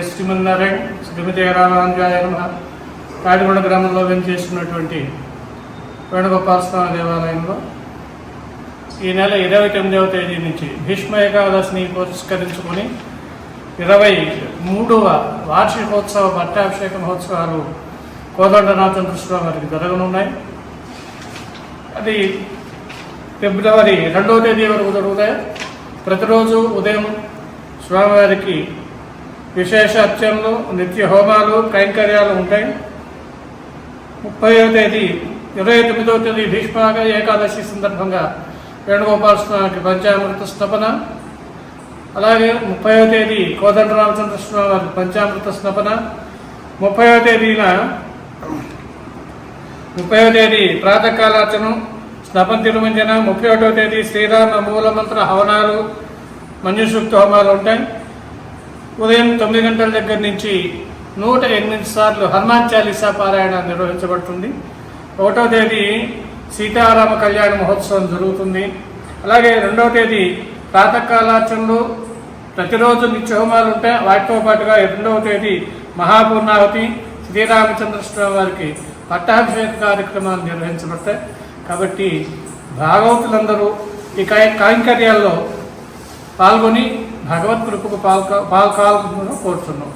Yes Srimannarayana శ్రీమతి రామానుజాయ కాటిగొండ గ్రామంలో వెంచేస్తున్నటువంటి వేణుగోపాల స్వామి దేవాలయంలో ఈ నెల ఇరవై తొమ్మిదవ తేదీ నుంచి భీష్మ ఏకాదశిని పురస్కరించుకొని ఇరవై మూడవ వార్షికోత్సవ పట్టాభిషేక మహోత్సవాలు కోదండనాథన్ కృష్ణ వారికి జరగనున్నాయి. అది ఫిబ్రవరి రెండవ తేదీ వరకు జరుగుతాయి. ప్రతిరోజు ఉదయం స్వామివారికి విశేష అర్చనలు నిత్య హోమాలు కైంకర్యాలు ఉంటాయి. ముప్పైవ తేదీ ఇరవై తొమ్మిదవ తేదీ భీష్మాగ ఏకాదశి సందర్భంగా వేణుగోపాల స్వామికి పంచామృత స్థపన అలాగే ముప్పైవ తేదీ కోదండ రామచంద్ర స్వామి వారికి పంచామృత స్థపన ముప్పైవ తేదీన ముప్పైవ తేదీ ప్రాతకాలార్చనం స్నపం తిరుమంజన ముప్పై ఒకటవ తేదీ శ్రీరామ మూలమంత్ర హవనాలు మంజుసూక్త హోమాలు ఉంటాయి. ఉదయం తొమ్మిది గంటల దగ్గర నుంచి నూట ఎనిమిది సార్లు హనుమాన్ చాలీసా పారాయణ నిర్వహించబడుతుంది. ఒకటో తేదీ సీతారామ కళ్యాణ మహోత్సవం జరుగుతుంది. అలాగే రెండవ తేదీ ప్రాతకాలార్చనలు ప్రతిరోజు నిత్యహోమాలు ఉంటాయి. వాటితో పాటుగా రెండవ తేదీ మహాపూర్ణావతి శ్రీరామచంద్రస్వామి వారికి పట్టాభిషేక కార్యక్రమాలు నిర్వహించబడతాయి. కాబట్టి భాగవతులందరూ ఈ కాయ కైంకర్యాల్లో పాల్గొని భగవత్ కృపకు పాల్గొ పాల్గొను కోరుతున్నాం